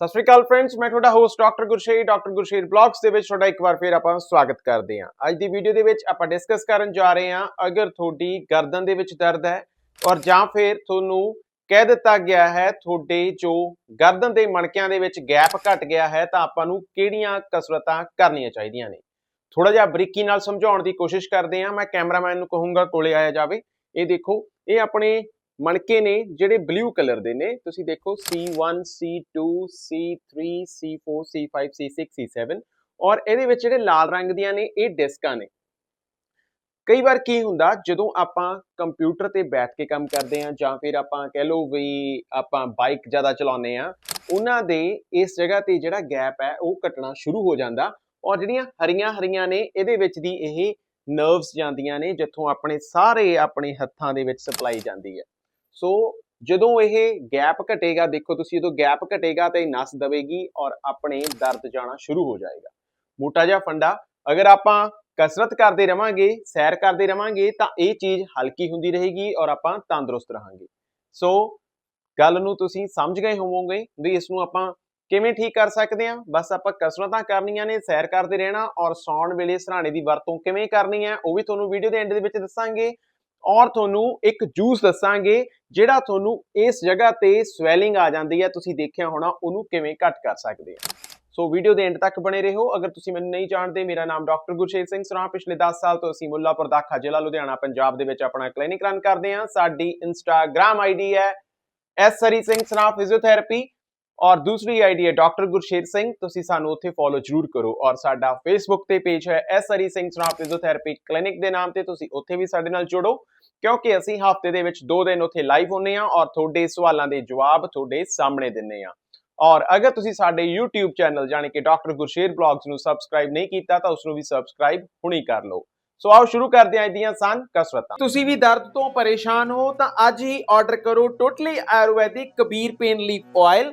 ਸਤਿ ਸ਼੍ਰੀ ਅਕਾਲ ਫਰੈਂਡਸ ਮੈਂ ਤੁਹਾਡਾ host doctor Gursher doctor Gursher blogs ਦੇ ਵਿੱਚ ਤੁਹਾਡਾ ਇੱਕ ਵਾਰ ਫੇਰ ਆਪਾਂ ਸਵਾਗਤ ਕਰਦੇ ਹਾਂ। ਅੱਜ ਦੀ ਵੀਡੀਓ ਦੇ ਵਿੱਚ ਆਪਾਂ ਡਿਸਕਸ ਕਰਨ ਜਾ ਰਹੇ ਹਾਂ, ਅਗਰ ਤੁਹਾਡੀ ਗਰਦਨ ਦੇ ਵਿੱਚ ਦਰਦ ਹੈ ਔਰ ਜਾਂ ਫਿਰ ਤੁਹਾਨੂੰ ਕਹਿ ਦਿੱਤਾ ਗਿਆ ਹੈ ਤੁਹਾਡੇ ਜੋ ਗਰਦਨ ਦੇ ਮਣਕਿਆਂ ਦੇ ਵਿੱਚ ਗੈਪ ਘਟ ਗਿਆ ਹੈ ਤਾਂ ਆਪਾਂ ਨੂੰ ਕਿਹੜੀਆਂ ਕਸਰਤਾਂ ਕਰਨੀਆਂ ਚਾਹੀਦੀਆਂ ਨੇ? ਥੋੜਾ ਜਿਹਾ ਬਰੀਕੀ ਨਾਲ ਸਮਝਾਉਣ ਦੀ ਕੋਸ਼ਿਸ਼ ਕਰਦੇ ਹਾਂ, ਮੈਂ ਕੈਮਰਾਮੈਨ ਨੂੰ ਕਹੂੰਗਾ ਕੋਲੇ ਆਇਆ ਜਾਵੇ। ਇਹ ਦੇਖੋ, ਇਹ ਆਪਣੇ ਮਣਕੇ ਨੇ ਜਿਹੜੇ ਬਲੂ ਕਲਰ ਦੇ ਨੇ, ਤੁਸੀਂ ਦੇਖੋ C1 C2 C3 C4 C5 C6 C7 ਔਰ ਇਹਦੇ ਵਿੱਚ ਜਿਹੜੇ ਲਾਲ ਰੰਗ ਦੀਆਂ ਨੇ, ਇਹ ਡਿਸਕਾਂ ਨੇ। ਕਈ ਵਾਰ ਕੀ ਹੁੰਦਾ, ਜਦੋਂ ਆਪਾਂ ਕੰਪਿਊਟਰ ਤੇ ਬੈਠ ਕੇ ਕੰਮ ਕਰਦੇ ਹਾਂ ਜਾਂ ਫਿਰ ਆਪਾਂ ਕਹਿ ਲਓ ਵੀ ਆਪਾਂ ਬਾਈਕ ਜ਼ਿਆਦਾ ਚਲਾਉਂਦੇ ਆ ਉਹਨਾਂ ਦੇ ਇਸ ਜਗ੍ਹਾ ਤੇ ਜਿਹੜਾ ਗੈਪ ਹੈ, ਉਹ ਘਟਣਾ ਸ਼ੁਰੂ ਹੋ ਜਾਂਦਾ ਔਰ ਜਿਹੜੀਆਂ ਹਰੀਆਂ ਹਰੀਆਂ ਨੇ, ਇਹਦੇ ਵਿੱਚ ਦੀ ਇਹ ਨਰਵਸ ਜਾਂਦੀਆਂ ਨੇ, ਜਿੱਥੋਂ ਆਪਣੇ ਸਾਰੇ ਆਪਣੇ ਹੱਥਾਂ ਦੇ ਵਿੱਚ ਸਪਲਾਈ ਜਾਂਦੀ ਹੈ। ਸੋ ਜਦੋਂ ਇਹ ਗੈਪ ਘਟੇਗਾ, ਦੇਖੋ ਤੁਸੀਂ ਜਦੋਂ ਗੈਪ ਘਟੇਗਾ ਤਾਂ ਇਹ ਨਸ ਦਵੇਗੀ ਔਰ ਆਪਣੇ ਦਰਦ ਜਾਣਾ ਸ਼ੁਰੂ ਹੋ ਜਾਏਗਾ। ਮੋਟਾ ਜਿਹਾ ਫੰਡਾ, ਅਗਰ ਆਪਾਂ ਕਸਰਤ ਕਰਦੇ ਰਵਾਂਗੇ, ਸੈਰ ਕਰਦੇ ਰਵਾਂਗੇ, ਤਾਂ ਇਹ ਚੀਜ਼ ਹਲਕੀ ਹੁੰਦੀ ਰਹੇਗੀ ਔਰ ਆਪਾਂ ਤੰਦਰੁਸਤ ਰਹਾਂਗੇ। ਸੋ ਗੱਲ ਨੂੰ ਤੁਸੀਂ ਸਮਝ ਗਏ ਹੋਵੋਗੇ ਵੀ ਇਸ ਨੂੰ ਆਪਾਂ ਕਿਵੇਂ ਠੀਕ ਕਰ ਸਕਦੇ ਹਾਂ? ਬਸ ਆਪਾਂ ਕਸਰਤਾਂ ਕਰਨੀਆਂ ਨੇ, ਸੈਰ ਕਰਦੇ ਰਹਿਣਾ ਔਰ ਸੌਣ ਵੇਲੇ ਸਰਾਣੇ ਦੀ ਵਰਤੋਂ ਕਿਵੇਂ ਕਰਨੀ ਹੈ, ਉਹ ਵੀ ਤੁਹਾਨੂੰ ਵੀਡੀਓ ਦੇ ਐਂਡ ਦੇ ਵਿੱਚ ਦੱਸਾਂਗੇ। ਔਰ ਤੁਹਾਨੂੰ ਇੱਕ ਜੂਸ ਦੱਸਾਂਗੇ, ਜਿਹੜਾ ਤੁਹਾਨੂੰ ਇਸ ਜਗ੍ਹਾ ਤੇ ਸਵੈਲਿੰਗ ਆ ਜਾਂਦੀ ਹੈ। ਤੁਸੀਂ ਦੇਖਿਆ ਹੋਣਾ, ਉਹਨੂੰ ਕਿਵੇਂ ਘਟ ਕਰ ਸਕਦੇ ਆ। ਸੋ ਵੀਡੀਓ ਦੇ ਐਂਡ ਤੱਕ ਬਣੇ ਰਹੋ। ਅਗਰ ਤੁਸੀਂ ਮੈਨੂੰ ਨਹੀਂ ਜਾਣਦੇ, ਮੇਰਾ ਨਾਮ ਡਾਕਟਰ ਗੁਰਸ਼ੇਰ ਸਿੰਘ ਸਰਾ। ਪਿਛਲੇ 10 ਸਾਲ ਤੋਂ ਅਸੀਂ ਮੁੱਲਾਪੁਰ ਦਾਖਾ ਜ਼ਿਲ੍ਹਾ ਲੁਧਿਆਣਾ, ਪੰਜਾਬ ਦੇ ਵਿੱਚ ਆਪਣਾ ਕਲੀਨਿਕ ਰਨ ਕਰਦੇ ਹਾਂ। ਸਾਡੀ ਇੰਸਟਾਗ੍ਰam ਆਈਡੀ ਹੈ ਐਸ ਹਰੀ ਸਿੰਘ ਸਰਾ ਫਿਜ਼ੀਓਥੈਰੇਪੀ ਔਰ ਦੂਸਰੀ ਆਈਡੀ ਹੈ ਡਾਕਟਰ ਗੁਰਸ਼ੇਰ ਸਿੰਘ, ਤੁਸੀਂ ਸਾਨੂੰ ਉੱਥੇ ਫੋਲੋ ਜ਼ਰੂਰ ਕਰੋ ਔਰ ਸਾਡਾ ਫੇਸਬੁੱਕ ਤੇ ਪੇਜ ਹੈ S Hari Singh Sara physiotherapy clinic ਦੇ ਨਾਮ ਤੇ ਤੁਸੀਂ ਉੱਥੇ ਵੀ ਸਾਡੇ ਨਾਲ ਜੁੜੋ, ਕਿਉਂਕਿ ਅਸੀਂ ਹਫ਼ਤੇ ਦੇ ਵਿੱਚ 2 ਦਿਨ ਉੱਥੇ ਲਾਈਵ ਹੁੰਨੇ ਆ ਔਰ ਤੁਹਾਡੇ ਸਵਾਲਾਂ ਦੇ ਜਵਾਬ ਤੁਹਾਡੇ ਸਾਹਮਣੇ ਦਿੰਨੇ ਆ ਔਰ ਅਗਰ ਤੁਸੀਂ ਸਾਡੇ YouTube ਚੈਨਲ ਜਾਨੀ ਕਿ ਡਾਕਟਰ ਗੁਰਸ਼ੇਰ ਬਲੌਗਸ ਨੂੰ ਸਬਸਕ੍ਰਾਈਬ ਨਹੀਂ ਕੀਤਾ ਤਾਂ ਉਸ ਨੂੰ ਵੀ ਸਬਸਕ੍ਰਾਈਬ ਹੁਣੀ ਕਰ ਲਓ। ਸੋ ਆਓ ਸ਼ੁਰੂ ਕਰਦੇ ਹਾਂ ਅੱਜ ਦੀਆਂ ਆਸਾਨ ਕਸਰਤਾਂ। ਤੁਸੀਂ ਵੀ ਦਰਦ ਤੋਂ ਪਰੇਸ਼ਾਨ ਹੋ ਤਾਂ ਅੱਜ ਹੀ ਆਰਡਰ ਕਰੋ totally Ayurvedic Kabir pain leaf oil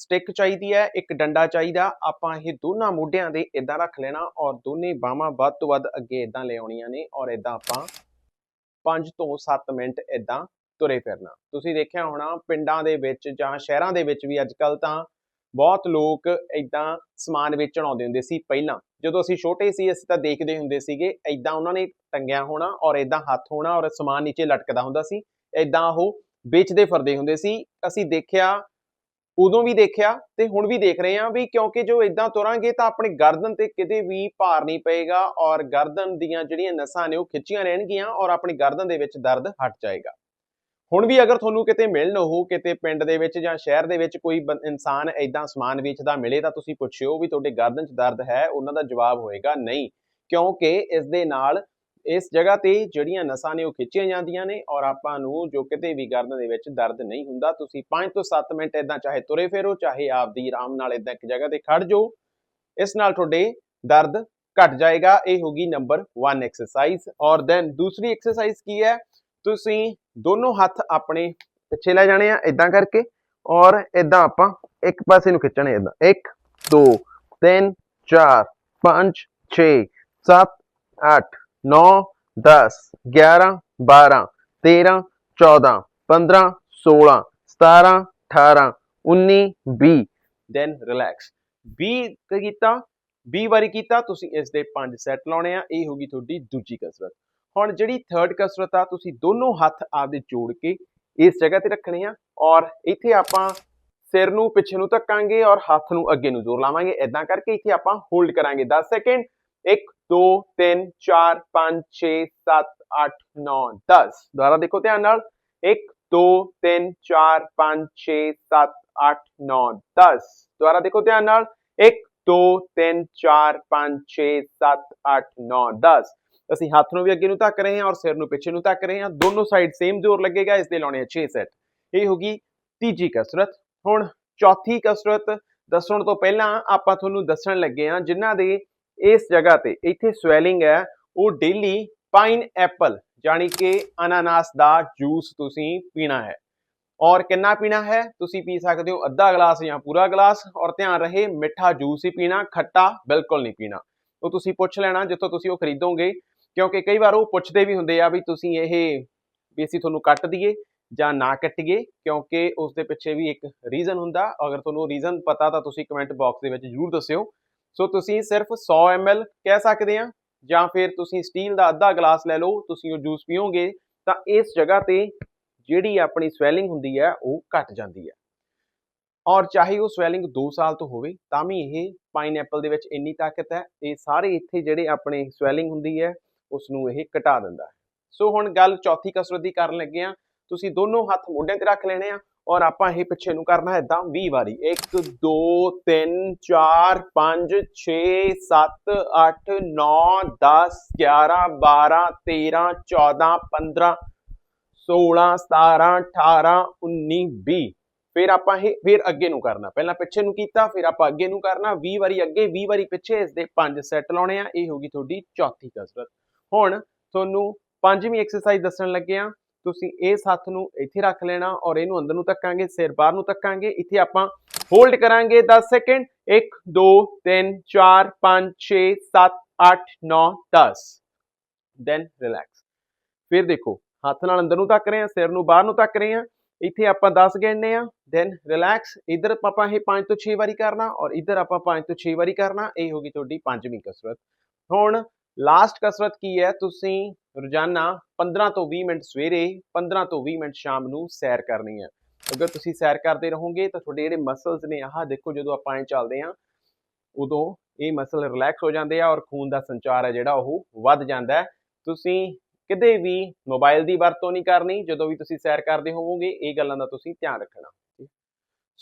stick ਚਾਹੀਦੀ ਹੈ, ਇੱਕ ਡੰਡਾ ਚਾਹੀਦਾ, ਆਪਾਂ ਇਹ ਦੋਨਾਂ ਮੋਢਿਆਂ ਦੇ ਇਦਾਂ ਰੱਖ ਲੈਣਾ ਔਰ ਦੋਨੇ ਬਾਹਾਂ ਵੱਧ ਤੋਂ ਵੱਧ ਅੱਗੇ ਇਦਾਂ ਲਿਆਉਣੀਆਂ ਨੇ ਔਰ ਇਦਾਂ ਆਪਾਂ 5 ਤੋਂ 7 ਮਿੰਟ ਇਦਾਂ ਤੁਰੇ ਫਿਰਨਾ। ਤੁਸੀਂ ਦੇਖਿਆ ਹੋਣਾ ਪਿੰਡਾਂ ਦੇ ਵਿੱਚ ਜਾਂ ਸ਼ਹਿਰਾਂ ਦੇ ਵਿੱਚ ਵੀ ਅੱਜਕੱਲ ਤਾਂ ਬਹੁਤ ਲੋਕ ਇਦਾਂ ਸਮਾਨ ਵੇਚਣ ਆਉਂਦੇ ਹੁੰਦੇ ਸੀ ਪਹਿਲਾਂ। ਜਦੋਂ ਅਸੀਂ ਛੋਟੇ ਸੀ, ਅਸੀਂ ਤਾਂ ਦੇਖਦੇ ਹੁੰਦੇ ਸੀਗੇ ਇਦਾਂ ਉਹਨਾਂ ਨੇ ਟੰਗਿਆ ਹੋਣਾ ਔਰ ਇਦਾਂ ਹੱਥ ਹੋਣਾ ਔਰ ਸਮਾਨ ਨੀਚੇ ਲਟਕਦਾ ਹੁੰਦਾ ਸੀ। ਇਦਾਂ ਉਹ ਵੇਚਦੇ ਫਿਰਦੇ ਹੁੰਦੇ ਸੀ। ਅਸੀਂ ਦੇਖਿਆ ਉਦੋਂ ਵੀ ਦੇਖਿਆ ਤੇ ਹੁਣ ਵੀ ਦੇਖ ਰਹੇ ਹਾਂ ਵੀ ਕਿਉਂਕਿ ਜੋ ਇਦਾਂ ਤੁਰਾਂਗੇ ਤਾਂ ਆਪਣੇ ਗਰਦਨ ਤੇ ਕਿਤੇ ਵੀ ਭਾਰ ਨਹੀਂ ਪਏਗਾ ਔਰ ਗਰਦਨ ਦੀਆਂ ਜਿਹੜੀਆਂ ਨਸਾਂ ਨੇ ਉਹ ਖਿੱਚੀਆਂ ਰਹਿਣਗੀਆਂ ਔਰ ਆਪਣੀ ਗਰਦਨ ਦੇ ਵਿੱਚ ਦਰਦ ਹਟ ਜਾਏਗਾ। ਹੁਣ ਵੀ ਅਗਰ ਤੁਹਾਨੂੰ ਕਿਤੇ ਮਿਲਣ ਹੋ, ਕਿਤੇ ਪਿੰਡ ਦੇ ਵਿੱਚ ਜਾਂ ਸ਼ਹਿਰ ਦੇ ਵਿੱਚ ਕੋਈ ਬੰ- ਇਨਸਾਨ ਇਦਾਂ ਸਮਾਨ ਵੇਚਦਾ ਮਿਲੇ ਤਾਂ ਤੁਸੀਂ ਪੁੱਛਿਓ ਵੀ ਤੁਹਾਡੇ ਗਰਦਨ 'ਚ ਦਰਦ ਹੈ, ਉਹਨਾਂ ਦਾ ਜਵਾਬ ਹੋਏਗਾ ਨਹੀਂ। ਕਿਉਂਕਿ ਇਸ ਦੇ ਨਾਲ ਇਸ ਜਗ੍ਹਾ ਤੇ ਜਿਹੜੀਆਂ ਨਸਾਂ ਨੇ ਉਹ ਖਿੱਚੀਆਂ ਜਾਂਦੀਆਂ ਨੇ ਔਰ ਆਪਾਂ ਨੂੰ ਜੋ ਕਿਤੇ ਵੀ ਗਰਦਨ ਦੇ ਵਿੱਚ ਦਰਦ ਨਹੀਂ ਹੁੰਦਾ, ਤੁਸੀਂ 5 ਤੋਂ 7 ਮਿੰਟ ਇਦਾਂ ਚਾਹੇ ਤੁਰੇ ਫਿਰੋ, ਚਾਹੇ ਆਪਦੀ ਆਰਾਮ ਨਾਲ ਇਦਾਂ ਇੱਕ ਜਗ੍ਹਾ ਤੇ ਖੜ ਜਾਓ। ਇਸ ਨਾਲ ਤੁਹਾਡੇ ਦਰਦ ਘਟ ਜਾਏਗਾ। ਇਹ ਹੋਗੀ ਨੰਬਰ 1 ਐਕਸਰਸਾਈਜ਼ ਔਰ ਦੈਨ ਦੂਸਰੀ ਐਕਸਰਸਾਈਜ਼ ਕੀ ਹੈ? ਤੁਸੀਂ ਦੋਨੋਂ ਹੱਥ ਆਪਣੇ ਪਿੱਛੇ ਲੈ ਜਾਣੇ ਆ ਇਦਾਂ ਕਰਕੇ ਔਰ ਇਦਾਂ ਆਪਾਂ ਇੱਕ ਪਾਸੇ ਨੂੰ ਖਿੱਚਣੇ ਇਦਾਂ 1 2 3 4 5 6 7 8 9 10 11 12 13 14 15 16 17 18 19 20 ਦੈਨ ਰਿਲੈਕਸ 20 ਕੀਤਾ 20 ਵਾਰੀ ਕੀਤਾ, ਤੁਸੀਂ ਇਸ ਦੇ 5 ਸੈੱਟ ਲਾਉਣੇ ਆ। ਇਹ ਹੋਗੀ ਤੁਹਾਡੀ ਦੂਜੀ ਕਸਰਤ। ਹੁਣ ਜਿਹੜੀ ਥਰਡ ਕਸਰਤ ਆ, ਤੁਸੀਂ ਦੋਨੋਂ ਹੱਥ ਆਪਦੇ ਜੋੜ ਕੇ ਇਸ ਜਗ੍ਹਾ ਤੇ ਰੱਖਣੇ ਆ ਔਰ ਇੱਥੇ ਆਪਾਂ ਸਿਰ ਨੂੰ ਪਿੱਛੇ ਨੂੰ ਧੱਕਾਂਗੇ ਔਰ ਹੱਥ ਨੂੰ ਅੱਗੇ ਨੂੰ ਜ਼ੋਰ ਲਾਵਾਂਗੇ। ਇਦਾਂ ਕਰਕੇ ਇੱਥੇ ਆਪਾਂ ਹੋਲਡ ਕਰਾਂਗੇ। 10 ਸੈਕਿੰਡ 1 2 3 4 5 6 7 8 9 10 ਦੁਬਾਰਾ ਦੇਖੋ ਧਿਆਨ ਨਾਲ। 1 2 3 4 5 6 7 8 9 10 ਦੁਬਾਰਾ ਦੇਖੋ ਧਿਆਨ ਨਾਲ। 1 2 3 4 5 6 7 8 9 10 ਅਸੀਂ ਹੱਥ ਨੂੰ ਵੀ ਅੱਗੇ ਨੂੰ ਧੱਕ ਰਹੇ ਹਾਂ ਔਰ ਸਿਰ ਨੂੰ ਪਿੱਛੇ ਨੂੰ ਧੱਕ ਰਹੇ ਹਾਂ। ਦੋਨੋਂ ਸਾਈਡ ਸੇਮ ਜ਼ੋਰ ਲੱਗੇਗਾ। ਇਸ ਦੇ ਲਾਉਣੇ ਆ 6 ਸੈੱਟ ਇਹ ਹੋਗੀ ਤੀਜੀ ਕਸਰਤ। ਹੁਣ ਚੌਥੀ ਕਸਰਤ। ਦੱਸਣ ਤੋਂ ਪਹਿਲਾਂ ਆਪਾਂ ਤੁਹਾਨੂੰ ਦੱਸਣ ਲੱਗੇ ਹਾਂ ਜਿਨ੍ਹਾਂ ਦੇ ਇਸ ਜਗ੍ਹਾ ਤੇ ਇੱਥੇ ਸਵੈਲਿੰਗ ਹੈ, ਉਹ ਡੇਲੀ ਪਾਈਨ ਐਪਲ ਜਾਨੀ ਕਿ ਅਨਾਨਾਸ ਦਾ ਜੂਸ ਤੁਸੀਂ ਪੀਣਾ ਹੈ। ਔਰ ਕਿੰਨਾ ਪੀਣਾ ਹੈ? ਤੁਸੀਂ ਪੀ ਸਕਦੇ ਹੋ ਅੱਧਾ ਗਲਾਸ ਜਾਂ ਪੂਰਾ ਗਲਾਸ, ਔਰ ਧਿਆਨ ਰਹੇ ਮਿੱਠਾ ਜੂਸ ਹੀ ਪੀਣਾ, ਖੱਟਾ ਬਿਲਕੁਲ ਨਹੀਂ ਪੀਣਾ। ਉਹ ਤੁਸੀਂ ਪੁੱਛ ਲੈਣਾ ਜਿੱਥੋਂ ਤੁਸੀਂ ਉਹ ਖਰੀਦੋਗੇ, ਕਿਉਂਕਿ ਕਈ ਵਾਰ ਉਹ ਪੁੱਛਦੇ ਵੀ ਹੁੰਦੇ ਆ ਵੀ ਤੁਸੀਂ ਇਹ ਵੀ ਅਸੀਂ ਤੁਹਾਨੂੰ ਕੱਟ ਦਈਏ ਜਾਂ ਨਾ ਕੱਟੀਏ, ਕਿਉਂਕਿ ਉਸ ਦੇ ਪਿੱਛੇ ਵੀ ਇੱਕ ਰੀਜ਼ਨ ਹੁੰਦਾ। ਅਗਰ ਤੁਹਾਨੂੰ ਰੀਜ਼ਨ ਪਤਾ ਤਾਂ ਤੁਸੀਂ ਕਮੈਂਟ ਬਾਕਸ ਦੇ ਵਿੱਚ ਜਰੂਰ ਦੱਸਿਓ। ਸੋ ਤੁਸੀਂ ਸਿਰਫ 100 ml ਕਹਿ ਸਕਦੇ ਆ ਜਾਂ ਫਿਰ ਤੁਸੀਂ ਸਟੀਲ ਦਾ ਅੱਧਾ ਗਲਾਸ ਲੈ ਲਓ, ਤੁਸੀਂ ਉਹ ਜੂਸ ਪੀਓਗੇ, ਤਾਂ ਇਸ ਜਗ੍ਹਾ ਤੇ ਜਿਹੜੀ ਆਪਣੀ ਸਵੈਲਿੰਗ ਹੁੰਦੀ ਹੈ, ਉਹ ਘਟ ਜਾਂਦੀ ਹੈ। ਔਰ ਚਾਹੇ ਉਹ ਸਵੈਲਿੰਗ 2 ਸਾਲ ਤੋਂ ਹੋਵੇ, ਤਾਂ ਵੀ ਇਹ ਪਾਈਨਐਪਲ ਦੇ ਵਿੱਚ ਇੰਨੀ ਤਾਕਤ ਹੈ, ਇਹ ਸਾਰੇ ਇੱਥੇ ਜਿਹੜੇ ਆਪਣੇ ਸਵੈਲਿੰਗ ਹੁੰਦੀ ਹੈ ਉਸ ਨੂੰ ਇਹ ਘਟਾ ਦਿੰਦਾ ਹੈ। ਸੋ ਹੁਣ ਗੱਲ ਚੌਥੀ ਕਸਰਤ ਦੀ ਕਰਨ ਲੱਗੇ ਆ ਤੁਸੀਂ ਦੋਨੋਂ ਹੱਥ ਮੋਢਿਆਂ ਤੇ ਰੱਖ ਲੈਣੇ ਆ। ਔਰ ਆਪਾਂ ਇਹ ਪਿੱਛੇ ਨੂੰ ਕਰਨਾ ਹੈ ਇਦਾਂ 20 ਵਾਰੀ। 1 2 3 4 5 6 7 8 9 10 11 12 13 14 15 16 17 18 19 20 ਫਿਰ ਆਪਾਂ ਇਹ ਫਿਰ ਅੱਗੇ ਨੂੰ ਕਰਨਾ। ਪਹਿਲਾਂ ਪਿੱਛੇ ਨੂੰ ਕੀਤਾ, ਫਿਰ ਆਪਾਂ ਅੱਗੇ ਨੂੰ ਕਰਨਾ। 20 ਵਾਰੀ ਅੱਗੇ 20 ਵਾਰੀ ਪਿੱਛੇ ਇਸ ਦੇ 5 ਸੈੱਟ ਲਾਉਣੇ ਆ। ਇਹ ਹੋਗੀ ਤੁਹਾਡੀ ਚੌਥੀ ਕਸਰਤ। ਹੁਣ ਤੁਹਾਨੂੰ ਪੰਜਵੀਂ ਐਕਸਰਸਾਈਜ਼ ਦੱਸਣ ਲੱਗੇ ਆ। ਤੁਸੀਂ ਇਸ ਹੱਥ ਨੂੰ ਇੱਥੇ ਰੱਖ ਲੈਣਾ ਔਰ ਇਹਨੂੰ ਅੰਦਰ ਨੂੰ ਤੱਕਾਂਗੇ ਸਿਰ ਬਾਹਰ ਨੂੰ ਤੱਕਾਂਗੇ ਇੱਥੇ ਆਪਾਂ ਹੋਲਡ ਕਰਾਂਗੇ 10 ਸੈਕਿੰਡ 1 2 3 4 5 6 7 8 9 10 ਦੈਨ ਰਿਲੈਕਸ ਫਿਰ ਦੇਖੋ, ਹੱਥ ਨਾਲ ਅੰਦਰ ਨੂੰ ਤੱਕ ਰਹੇ ਆ ਸਿਰ ਨੂੰ ਬਾਹਰ ਨੂੰ ਤੱਕ ਰਹੇ ਆ ਇੱਥੇ ਆਪਾਂ 10 ਗਿਣਨੇ ਆ ਦੈਨ ਰਿਲੈਕਸ ਇਧਰ ਆਪਾਂ ਇਹ 5 ਤੋਂ 6 ਵਾਰੀ ਕਰਨਾ ਔਰ ਇਧਰ ਆਪਾਂ 5 ਤੋਂ 6 ਵਾਰੀ ਕਰਨਾ, ਇਹ ਹੋ ਗਈ ਤੁਹਾਡੀ ਪੰਜਵੀਂ ਕਸਰਤ। ਹੁਣ ਲਾਸਟ ਕਸਰਤ ਕੀ ਹੈ? ਤੁਸੀਂ ਰੋਜ਼ਾਨਾ 15 ਤੋਂ 20 ਮਿੰਟ ਸਵੇਰੇ 15 ਤੋਂ 20 ਮਿੰਟ ਸ਼ਾਮ ਨੂੰ ਸੈਰ ਕਰਨੀ ਹੈ। ਅਗਰ ਤੁਸੀਂ ਸੈਰ ਕਰਦੇ ਰਹੋਗੇ ਤਾਂ ਤੁਹਾਡੇ ਜਿਹੜੇ ਮਸਲਸ ਨੇ, ਆਹ ਦੇਖੋ ਜਦੋਂ ਆਪਾਂ ਐਂ ਚੱਲਦੇ ਆ ਉਦੋਂ ਇਹ ਮਸਲ ਰਿਲੈਕਸ ਹੋ ਜਾਂਦੇ ਆ ਔਰ ਖੂਨ ਦਾ ਸੰਚਾਰ ਹੈ ਜਿਹੜਾ ਉਹ ਵੱਧ ਜਾਂਦਾ ਹੈ। ਤੁਸੀਂ ਕਿਤੇ ਵੀ ਮੋਬਾਈਲ ਦੀ ਵਰਤੋਂ ਨਹੀਂ ਕਰਨੀ, ਜਦੋਂ ਵੀ ਤੁਸੀਂ ਸੈਰ ਕਰਦੇ ਹੋਵੋਗੇ, ਇਹ ਗੱਲਾਂ ਦਾ ਤੁਸੀਂ ਧਿਆਨ ਰੱਖਣਾ।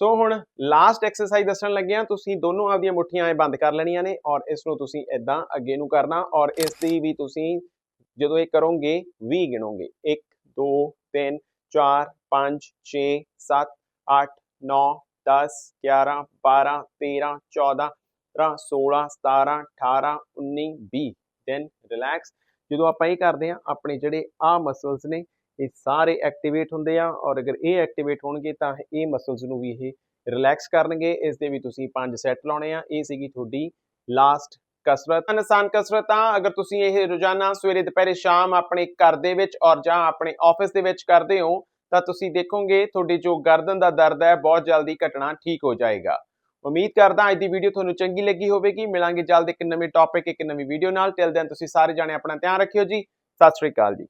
ਸੋ ਹੁਣ ਲਾਸਟ ਐਕਸਰਸਾਈਜ਼ ਦੱਸਣ ਲੱਗੇ ਲੱਗਿਆ ਤੁਸੀਂ ਦੋਨੋਂ ਆਪਦੀਆਂ ਮੁੱਠੀਆਂ ਐ ਬੰਦ ਕਰ ਲੈਣੀਆਂ ਨੇ ਔਰ ਇਸ ਨੂੰ ਤੁਸੀਂ ਇਦਾਂ ਅੱਗੇ ਨੂੰ ਕਰਨਾ ਔਰ ਇਸ ਦੀ ਵੀ ਤੁਸੀਂ ਜਦੋਂ ਇਹ ਕਰੋਗੇ 20 ਗਿਣੋਗੇ। 1 2 3 4 5 6 7 8 9 10 11 12 13 14 16 17 18 19 20 ਦੈਨ ਰਿਲੈਕਸ ਜਦੋਂ ਆਪਾਂ ਇਹ ਕਰਦੇ ਆ ਆਪਣੇ ਜਿਹੜੇ ਆ ਮਸਲਸ ਨੇ ਇਹ ਸਾਰੇ ਐਕਟੀਵੇਟ ਹੁੰਦੇ ਆ ਔਰ ਅਗਰ ਇਹ ਐਕਟੀਵੇਟ ਹੋਣਗੇ ਤਾਂ ਇਹ ਮਸਲਸ ਨੂੰ ਵੀ ਇਹ ਰਿਲੈਕਸ ਕਰਨਗੇ, ਇਸ ਦੇ ਵੀ ਤੁਸੀਂ ਪੰਜ ਸੈੱਟ ਲਾਉਣੇ ਆ। ਇਹ ਸੀਗੀ ਤੁਹਾਡੀ ਲਾਸਟ ਕਸਰਤ। ਆਸਾਨ ਕਸਰਤਾਂ, ਅਗਰ ਤੁਸੀਂ ਇਹ ਰੋਜ਼ਾਨਾ ਸਵੇਰੇ, ਦੁਪਹਿਰੇ, ਸ਼ਾਮ ਆਪਣੇ ਘਰ ਦੇ ਵਿੱਚ ਔਰ ਜਾਂ ਆਪਣੇ ਆਫਿਸ ਦੇ ਵਿੱਚ ਕਰਦੇ ਹੋ, ਤਾਂ ਤੁਸੀਂ ਦੇਖੋਗੇ ਤੁਹਾਡੀ ਜੋ ਗਰਦਨ ਦਾ ਦਰਦ ਹੈ, ਬਹੁਤ ਜਲਦੀ ਘਟਣਾ ਠੀਕ ਹੋ ਜਾਏਗਾ। ਉਮੀਦ ਕਰਦਾ ਅੱਜ ਦੀ ਵੀਡੀਓ ਤੁਹਾਨੂੰ ਚੰਗੀ ਲੱਗੀ ਹੋਵੇਗੀ। ਮਿਲਾਂਗੇ ਜਲਦ ਇੱਕ ਨਵੇਂ ਟੌਪਿਕ ਇੱਕ ਨਵੀਂ ਵੀਡੀਓ ਨਾਲ। ਟਿਲ ਦੈਨ ਤੁਸੀਂ ਸਾਰੇ ਜਾਣੇ ਆਪਣਾ ਧਿਆਨ ਰੱਖਿਓ ਜੀ। ਸਤਿ ਸ਼੍ਰੀ ਅਕਾਲ ਜੀ।